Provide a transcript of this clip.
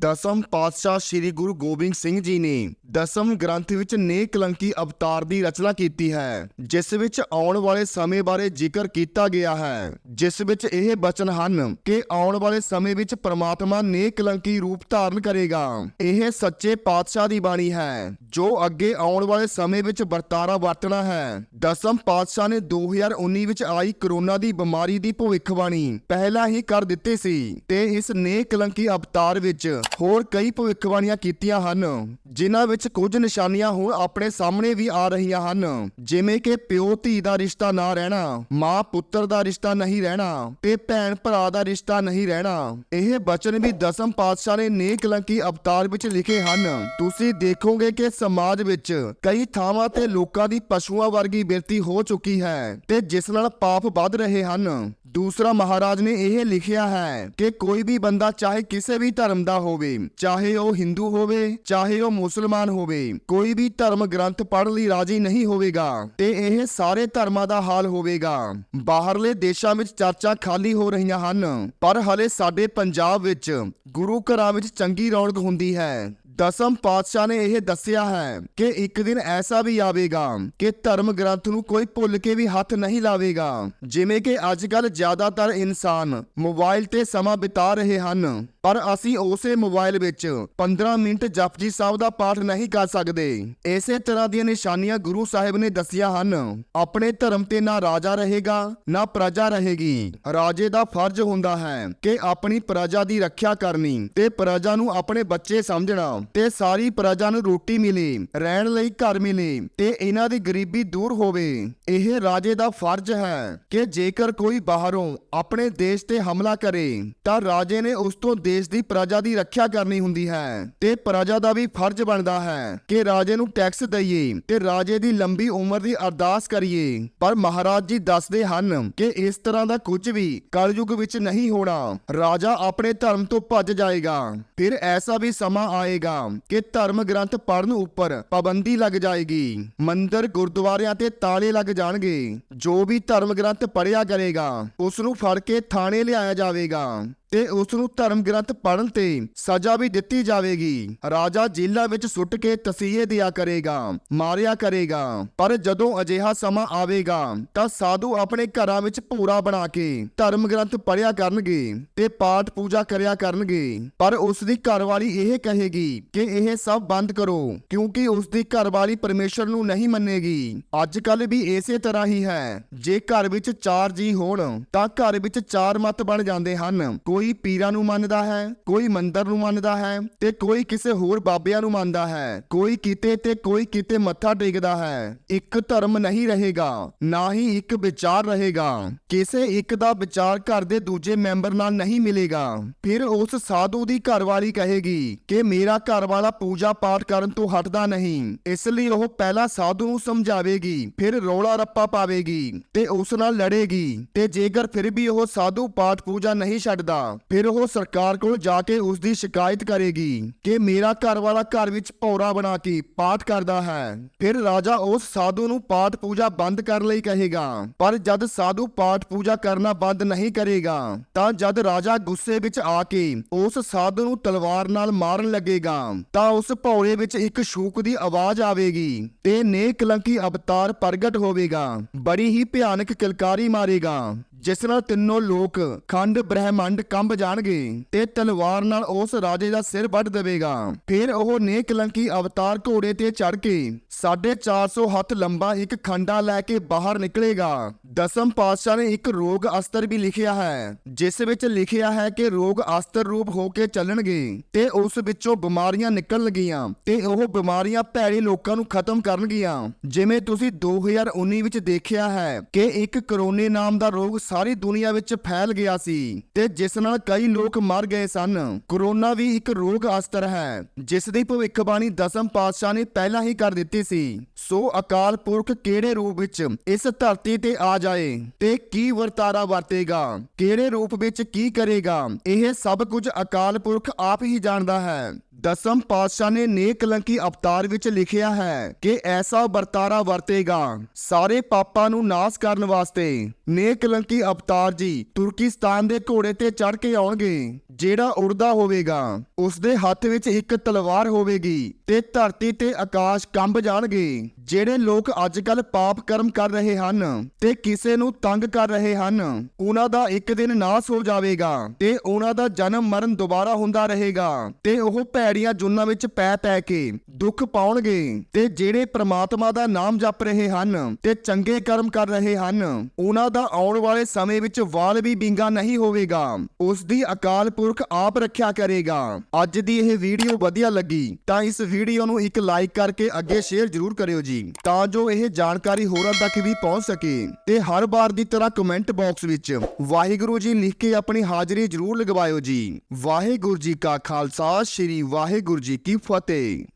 ਦਸਮ ਪਾਤਸ਼ਾਹ ਸ੍ਰੀ ਗੁਰੂ ਗੋਬਿੰਦ ਸਿੰਘ ਜੀ ਨੇ ਦਸਮ ਗ੍ਰੰਥ ਵਿੱਚ ਨੇਕ ਕਲੰਕੀ ਅਵਤਾਰ ਦੀ ਰਚਨਾ ਕੀਤੀ ਹੈ, ਜਿਸ ਵਿੱਚ ਆਉਣ ਵਾਲੇ ਸਮੇਂ ਬਾਰੇ ਜ਼ਿਕਰ ਕੀਤਾ ਗਿਆ ਹੈ, ਜਿਸ ਵਿੱਚ ਇਹ ਬਚਨ ਹਨ ਕਿ ਆਉਣ ਵਾਲੇ ਸਮੇਂ ਵਿੱਚ ਪ੍ਰਮਾਤਮਾ ਨੇਕ ਕਲੰਕੀ ਰੂਪ ਧਾਰਨ ਕਰੇਗਾ। ਇਹ ਸੱਚੇ ਪਾਤਸ਼ਾਹ ਦੀ ਬਾਣੀ ਹੈ, ਜੋ ਅੱਗੇ ਆਉਣ ਵਾਲੇ ਸਮੇਂ ਵਿੱਚ ਵਰਤਾਰਾ ਵਰਤਣਾ ਹੈ। ਦਸਮ ਪਾਤਸ਼ਾਹ ਨੇ 2019 ਵਿੱਚ ਆਈ ਕਰੋਨਾ ਦੀ ਬਿਮਾਰੀ ਦੀ ਭਵਿੱਖਬਾਣੀ ਪਹਿਲਾਂ ਹੀ ਕਰ ਦਿੱਤੀ ਸੀ ਤੇ ਇਸ ਨੇਕ ਕਲੰਕੀ ਅਵਤਾਰ ਵਿੱਚ ਹੋਰ ਕਈ ਭਵਿੱਖਬਾਣੀਆਂ ਕੀਤੀਆਂ ਹਨ, ਜਿਨ੍ਹਾਂ ਵਿੱਚ ਕੁਝ ਨਿਸ਼ਾਨੀਆਂ ਹੁਣ ਆਪਣੇ ਸਾਹਮਣੇ ਵੀ ਆ ਰਹੀਆਂ ਹਨ। ਜਿਵੇਂ ਕਿ ਪਿਓ ਧੀ ਦਾ ਰਿਸ਼ਤਾ ਨਾ ਰਹਿਣਾ, ਮਾਂ ਪੁੱਤਰ ਦਾ ਰਿਸ਼ਤਾ ਨਹੀਂ ਰਹਿਣਾ ਤੇ ਭੈਣ ਭਰਾ ਦਾ ਰਿਸ਼ਤਾ ਨਹੀਂ ਰਹਿਣਾ। ਇਹ ਬਚਨ ਵੀ ਦਸਮ ਪਾਤਸ਼ਾਹ ਨੇ ਨੇਕ ਕਲੰਕੀ ਅਵਤਾਰ ਵਿੱਚ ਲਿਖੇ ਹਨ। ਤੁਸੀਂ ਦੇਖੋਗੇ ਕਿ ਸਮਾਜ ਵਿੱਚ ਕਈ ਥਾਵਾਂ ਤੇ ਲੋਕਾਂ ਦੀ ਪਸ਼ੂਆਂ ਵਰਗੀ ਬਿਰਤੀ ਹੋ ਚੁੱਕੀ ਹੈ ਤੇ ਜਿਸ ਨਾਲ ਪਾਪ ਵੱਧ ਰਹੇ ਹਨ। ਦੂਸਰਾ ਮਹਾਰਾਜ ਨੇ ਇਹ ਲਿਖਿਆ ਹੈ ਕਿ ਕੋਈ ਵੀ ਬੰਦਾ ਚਾਹੇ ਕਿਸੇ ਵੀ ਧਰਮ ਦਾ ਹੋਵੇ, ਚਾਹੇ ਉਹ ਹਿੰਦੂ ਹੋਵੇ, ਚਾਹੇ ਉਹ ਮੁਸਲਮਾਨ ਹੋਵੇ, ਕੋਈ ਵੀ ਧਰਮ ਗ੍ਰੰਥ ਪੜ੍ਹ ਲਈ ਰਾਜੀ ਨਹੀਂ ਹੋਵੇਗਾ ਤੇ ਇਹ ਸਾਰੇ ਧਰਮਾਂ ਦਾ ਹਾਲ ਹੋਵੇਗਾ। ਬਾਹਰਲੇ ਦੇਸ਼ਾਂ ਵਿੱਚ ਚਰਚਾ ਖਾਲੀ ਹੋ ਰਹੀਆਂ ਹਨ, ਪਰ ਹਲੇ ਸਾਡੇ ਪੰਜਾਬ ਵਿੱਚ ਗੁਰੂ ਘਰਾਂ ਵਿੱਚ ਚੰਗੀ ਰੌਣਕ ਹੁੰਦੀ ਹੈ। ਦਸਮ ਪਾਤਸ਼ਾਹ ਨੇ ਇਹ ਦੱਸਿਆ ਹੈ ਕਿ ਇੱਕ ਦਿਨ ਐਸਾ ਵੀ ਆਵੇਗਾ ਕਿ ਧਰਮ ਗ੍ਰੰਥ ਨੂੰ ਕੋਈ ਭੁੱਲ ਕੇ ਵੀ ਹੱਥ ਨਹੀਂ ਲਾਵੇਗਾ। ਜਿਵੇਂ ਕਿ ਅੱਜ ਕੱਲ ਜ਼ਿਆਦਾਤਰ ਇਨਸਾਨ ਮੋਬਾਈਲ ਤੇ ਸਮਾਂ ਬਿਤਾ ਰਹੇ ਹਨ, ਪਰ ਅਸੀਂ ਉਸੇ ਮੋਬਾਈਲ ਵਿੱਚ 15 ਮਿੰਟ ਜਪਜੀ ਸਾਹਿਬ ਦਾ ਪਾਠ ਨਹੀਂ ਕਰ ਸਕਦੇ। ਇਸੇ ਤਰ੍ਹਾਂ ਦੀਆਂ ਨਿਸ਼ਾਨੀਆਂ ਗੁਰੂ ਸਾਹਿਬ ਨੇ ਦੱਸੀਆਂ ਹਨ, ਆਪਣੇ ਧਰਮ ਤੇ ਨਾ ਰਾਜਾ ਰਹੇਗਾ, ਨਾ ਪ੍ਰਜਾ ਰਹੇਗੀ। ਰਾਜੇ ਦਾ ਫਰਜ਼ ਹੁੰਦਾ ਹੈ ਕਿ ਆਪਣੀ ਪ੍ਰਜਾ ਦੀ ਰੱਖਿਆ ਕਰਨੀ ਤੇ ਪ੍ਰਜਾ ਨੂੰ ਆਪਣੇ ਬੱਚੇ ਸਮਝਣਾ। ਤੇ ਸਾਰੀ ਪ੍ਰਜਾ ਨੂੰ ਰੋਟੀ ਮਿਲੇ, ਰਹਿਣ ਲਈ ਘਰ ਮਿਲੇ ਤੇ ਇਹਨਾਂ ਦੀ ਗਰੀਬੀ ਦੂਰ ਹੋਵੇ। ਇਹ ਰਾਜੇ ਦਾ ਫਰਜ਼ ਹੈ ਕਿ ਜੇਕਰ ਕੋਈ ਬਾਹਰੋਂ ਆਪਣੇ ਦੇਸ਼ ਤੇ ਹਮਲਾ ਕਰੇ, ਤਾਂ ਰਾਜੇ ਨੇ ਉਸ ਤੋਂ ਦੇਸ਼ ਦੀ ਪ੍ਰਜਾ ਦੀ ਰੱਖਿਆ ਕਰਨੀ ਹੁੰਦੀ ਹੈ ਤੇ ਪ੍ਰਜਾ ਦਾ ਵੀ ਫਰਜ਼ ਬਣਦਾ ਹੈ ਕਿ ਰਾਜੇ ਨੂੰ ਟੈਕਸ ਦਈਏ ਤੇ ਰਾਜੇ ਦੀ ਲੰਬੀ ਉਮਰ ਦੀ ਅਰਦਾਸ ਕਰੀਏ। ਪਰ ਮਹਾਰਾਜ ਜੀ ਦੱਸਦੇ ਹਨ ਕਿ ਇਸ ਤਰ੍ਹਾਂ ਦਾ ਕੁਝ ਵੀ ਕਲਯੁਗ ਵਿੱਚ ਨਹੀਂ ਹੋਣਾ। ਰਾਜਾ ਆਪਣੇ ਧਰਮ ਤੋਂ ਭੱਜ ਜਾਏਗਾ, ਫਿਰ ਐਸਾ ਵੀ ਸਮਾਂ ਆਏਗਾ ਕਿ ਧਰਮ ਗ੍ਰੰਥ ਪੜਨ ਉੱਪਰ ਪਾਬੰਦੀ ਲੱਗ ਜਾਏਗੀ। ਮੰਦਰ ਗੁਰਦੁਆਰਿਆਂ ਤੇ ਤਾਲੇ ਲੱਗ ਜਾਣਗੇ। ਜੋ ਵੀ ਧਰਮ ਗ੍ਰੰਥ ਪੜਿਆ ਕਰੇਗਾ ਉਸ ਨੂੰ ਫੜ ਕੇ ਥਾਣੇ ਲਿਆਇਆ ਜਾਵੇਗਾ। ਤੇ ਉਸ ਨੂੰ ਧਰਮ ਗ੍ਰੰਥ ਪੜਨ ਤੇ ਸਜ਼ਾ ਵੀ ਦਿੱਤੀ ਜਾਵੇਗੀ। ਰਾਜਾ ਜੇਲ੍ਹਾਂ ਵਿੱਚ ਸੁੱਟ ਕੇ ਤਸੀਹੇ ਦਿਆ ਕਰੇਗਾ, ਮਾਰਿਆ ਕਰੇਗਾ, ਪਰ ਜਦੋਂ ਅਜਿਹਾ ਸਮਾਂ ਆਵੇਗਾ, ਤਾਂ ਸਾਧੂ ਆਪਣੇ ਘਰਾਂ ਵਿੱਚ ਭੂਰਾ ਬਣਾ ਕੇ ਧਰਮ ਗ੍ਰੰਥ ਪੜਿਆ ਕਰਨਗੇ ਤੇ ਪਾਠ ਪੂਜਾ ਕਰਿਆ ਕਰਨਗੇ। ਪਰ ਉਸ ਦੀ ਘਰਵਾਲੀ ਇਹ ਕਹੇਗੀ ਕਿ ਇਹ ਸਭ ਬੰਦ ਕਰੋ, ਕਿਉਂਕਿ ਉਸ ਦੀ ਘਰਵਾਲੀ ਪਰਮੇਸ਼ਰ ਨੂੰ ਨਹੀਂ ਮੰਨੇਗੀ। ਅੱਜ ਕੱਲ ਵੀ ਇਸੇ ਤਰ੍ਹਾਂ ਹੀ ਹੈ। ਜੇ ਘਰ ਵਿੱਚ ਚਾਰ ਜੀ ਹੋਣ, ਤਾਂ ਘਰ ਵਿੱਚ ਚਾਰ ਮਤ ਬਣ ਜਾਂਦੇ ਹਨ। ਕੋਈ ਪੀਰਾਂ ਨੂੰ ਮੰਨਦਾ ਹੈ, ਕੋਈ ਮੰਦਰ ਨੂੰ ਮੰਨਦਾ ਹੈ ਤੇ ਕੋਈ ਕਿਸੇ ਹੋਰ ਬਾਬਿਆਂ ਨੂੰ ਮੰਨਦਾ ਹੈ। ਕੋਈ ਕਿਤੇ ਤੇ ਕੋਈ ਕਿਤੇ ਮੱਥਾ ਟੇਕਦਾ ਹੈ। ਇੱਕ ਧਰਮ ਨਹੀਂ ਰਹੇਗਾ, ਨਾ ਹੀ ਇੱਕ ਵਿਚਾਰ ਰਹੇਗਾ। ਕਿਸੇ ਇੱਕ ਦਾ ਵਿਚਾਰ ਘਰ ਦੇ ਦੂਜੇ ਮੈਂਬਰ ਨਾਲ ਨਹੀਂ ਮਿਲੇਗਾ। ਫਿਰ ਉਸ ਸਾਧੂ ਦੀ ਘਰਵਾਲੀ ਕਹੇਗੀ ਕਿ ਮੇਰਾ ਘਰ ਵਾਲਾ ਪੂਜਾ ਪਾਠ ਕਰਨ ਤੋਂ ਹਟਦਾ ਨਹੀਂ। ਇਸ ਲਈ ਉਹ ਪਹਿਲਾਂ ਸਾਧੂ ਨੂੰ ਸਮਝਾਵੇਗੀ, ਫਿਰ ਰੌਲਾ ਰੱਪਾ ਪਾਵੇਗੀ ਤੇ ਉਸ ਨਾਲ ਲੜੇਗੀ ਤੇ ਜੇਕਰ ਫਿਰ ਵੀ ਉਹ ਸਾਧੂ ਪਾਠ ਪੂਜਾ ਨਹੀਂ ਛੱਡਦਾ ਫਿਰ ਉਹ ਸਰਕਾਰ ਕੋਲ ਜਾ ਕੇ ਉਸ ਦੀ ਸ਼ਿਕਾਇਤ ਕਰੇਗੀ ਕਿ ਮੇਰਾ ਘਰ ਵਾਲਾ ਘਰ ਵਿੱਚ ਭੌਰਾ ਬਣਾ ਕੇ ਪਾਠ ਕਰਦਾ ਹੈ। ਫਿਰ ਰਾਜਾ ਉਸ ਸਾਧੂ ਨੂੰ ਪਾਠ ਪੂਜਾ ਬੰਦ ਕਰਨ ਲਈ ਕਹੇਗਾ। ਪਰ ਜਦ ਸਾਧੂ ਪਾਠ ਪੂਜਾ ਕਰਨਾ ਬੰਦ ਨਹੀਂ ਕਰੇਗਾ, ਤਾਂ ਜਦ ਰਾਜਾ ਗੁੱਸੇ ਵਿੱਚ ਆ ਕੇ ਉਸ ਸਾਧੂ ਨੂੰ ਤਲਵਾਰ ਨਾਲ ਮਾਰਨ ਲੱਗੇਗਾ, ਤਾਂ ਉਸ ਭੌਰੇ ਵਿੱਚ ਇੱਕ ਸ਼ੂਕ ਦੀ ਆਵਾਜ਼ ਆਵੇਗੀ ਤੇ ਨੇ ਕਲੰਕੀ ਅਵਤਾਰ ਪ੍ਰਗਟ ਹੋਵੇਗਾ। ਬੜੀ ਹੀ ਭਿਆਨਕ ਕਿਲਕਾਰੀ ਮਾਰੇਗਾ। ਜਿਸ ਨਾਲ ਤਿੰਨੋਂ ਲੋਕ ਖੰਡ, ਬ੍ਰਹਿਮੰਡ ਕੰਬ ਜਾਣਗੇ ਤੇ ਤਲਵਾਰ ਨਾਲ ਉਸ ਰਾਜੇ ਦਾ ਸਿਰ ਵੱਢ ਦੇਵੇਗਾ। ਫਿਰ ਉਹ ਨੇ ਕਲੰਕੀ ਅਵਤਾਰ ਘੋੜੇ ਤੇ ਚੜ ਕੇ 450 ਹੱਥ ਲੰਬਾ ਇੱਕ ਖੰਡਾ ਲੈ ਕੇ ਬਾਹਰ ਨਿਕਲੇਗਾ। ਦਸਮ ਪਾਤਸ਼ਾਹ ਨੇ ਇੱਕ ਰੋਗ ਅਸਤਰ ਵੀ ਲਿਖਿਆ ਹੈ, ਜਿਸ ਵਿੱਚ ਲਿਖਿਆ ਹੈ ਕਿ ਰੋਗ ਅਸਤਰ ਰੂਪ ਹੋ ਕੇ ਚੱਲਣਗੇ ਤੇ ਉਸ ਵਿੱਚੋਂ ਬਿਮਾਰੀਆਂ ਨਿਕਲਣਗੀਆਂ ਤੇ ਉਹ ਬਿਮਾਰੀਆਂ ਭੈੜੇ ਲੋਕਾਂ ਨੂੰ ਖਤਮ ਕਰਨਗੀਆਂ। ਜਿਵੇਂ ਤੁਸੀਂ 2019 ਵਿੱਚ ਦੇਖਿਆ ਹੈ ਕਿ ਇੱਕ ਕਰੋਨੇ ਨਾਮ ਦਾ ਰੋਗ ਸਾਰੀ ਦੁਨੀਆ ਵਿੱਚ ਫੈਲ ਗਿਆ ਸੀ ਤੇ ਜਿਸ ਨਾਲ ਕਈ ਲੋਕ ਮਰ ਗਏ ਸਨ। ਕਰੋਨਾ ਵੀ ਇੱਕ ਰੋਗ ਅਸਤਰ ਹੈ, ਜਿਸ ਦੀ ਭਵਿੱਖਬਾਣੀ ਦਸਮ ਪਾਤਸ਼ਾਹ ਨੇ ਪਹਿਲਾਂ ਹੀ ਕਰ ਦਿੱਤੀ ਸੀ। ਸੋ ਅਕਾਲ ਪੁਰਖ ਕਿਹੜੇ ਰੂਪ ਵਿੱਚ ਇਸ ਧਰਤੀ ਤੇ ਆ ਜਾਏ ਤੇ ਕੀ ਵਰਤਾਰਾ ਵਰਤੇਗਾ? ਕਿਹੜੇ ਰੂਪ ਵਿੱਚ ਕੀ ਕਰੇਗਾ? ਇਹ ਸਭ ਕੁਝ ਅਕਾਲ ਪੁਰਖ ਆਪ ਹੀ ਜਾਣਦਾ ਹੈ। ਦਸਮ ਪਾਤਸ਼ਾਹ ਨੇ ਨੇਕਲੰਕੀ ਅਵਤਾਰ ਵਿੱਚ ਲਿਖਿਆ ਹੈ ਕਿ ਐਸਾ ਵਰਤਾਰਾ ਵਰਤੇਗਾ। ਸਾਰੇ ਪਾਪਾਂ ਨੂੰ ਨਾਸ਼ ਕਰਨ ਵਾਸਤੇ ਨੇਕਲੰਕੀ ਅਵਤਾਰ ਜੀ ਤੁਰਕਿਸਤਾਨ ਦੇ ਘੋੜੇ ਤੇ ਚੜ ਕੇ ਆਉਣਗੇ। ਜਿਹੜਾ ਉੜਦਾ ਹੋਵੇਗਾ ਉਸ ਦੇ ਹੱਥ ਵਿੱਚ ਇੱਕ ਤਲਵਾਰ ਹੋਵੇਗੀ ਤੇ ਧਰਤੀ ਤੇ ਆਕਾਸ਼ ਕੰਬ ਜਾਣਗੇ। ਜਿਹੜੇ ਲੋਕ ਅੱਜ ਕੱਲ ਪਾਪ ਕਰਮ ਕਰ ਰਹੇ ਹਨ ਤੇ ਕਿਸੇ ਨੂੰ ਤੰਗ ਕਰ ਰਹੇ ਹਨ, ਉਹਨਾਂ ਦਾ ਇੱਕ ਦਿਨ ਨਾਸ ਹੋ ਜਾਵੇਗਾ ਤੇ ਉਹਨਾਂ ਦਾ ਜਨਮ ਮਰਨ ਦੁਬਾਰਾ ਹੁੰਦਾ ਰਹੇਗਾ ਤੇ ਉਹ ਭੈੜੀਆਂ ਜੁਨਾਂ ਵਿੱਚ ਪੈ ਪੈ ਕੇ ਦੁੱਖ ਪਾਉਣਗੇ ਤੇ ਜਿਹੜੇ ਪ੍ਰਮਾਤਮਾ ਦਾ ਨਾਮ ਜਪ ਰਹੇ ਹਨ ਤੇ ਚੰਗੇ ਕਰਮ ਕਰ ਰਹੇ ਹਨ, ਉਹਨਾਂ ਦਾ ਆਉਣ ਵਾਲੇ ਸਮੇਂ ਵਿੱਚ ਵਾਲ ਵੀ ਬਿੰਗਾ ਨਹੀਂ ਹੋਵੇਗਾ। ਉਸ ਦੀ ਅਕਾਲ ਪੁਰਖ ਆਪ ਰੱਖਿਆ ਕਰੇਗਾ। ਅੱਜ ਦੀ ਇਹ ਵੀਡੀਓ ਵਧੀਆ ਲੱਗੀ ਤਾਂ ਇਸ ਵੀਡੀਓ ਨੂੰ ਇੱਕ ਲਾਈਕ ਕਰਕੇ ਅੱਗੇ ਸ਼ੇਅਰ ਜ਼ਰੂਰ ਕਰਿਓ ਜੀ, ਤਾਂ ਜੋ ਇਹ ਜਾਣਕਾਰੀ ਹੋਰਾਂ ਤੱਕ ਵੀ ਪਹੁੰਚ ਸਕੇ। ਤੇ ਹਰ ਵਾਰ ਦੀ ਤਰ੍ਹਾਂ ਕਮੈਂਟ ਬਾਕਸ ਵਿੱਚ ਵਾਹਿਗੁਰੂ ਜੀ ਲਿਖ ਕੇ ਆਪਣੀ ਹਾਜ਼ਰੀ ਜ਼ਰੂਰ ਲਗਵਾਇਓ ਜੀ। ਵਾਹਿਗੁਰੂ ਜੀ ਕਾ ਖਾਲਸਾ, ਸ੍ਰੀ ਵਾਹਿਗੁਰੂ ਜੀ ਕੀ ਫਤਿਹ।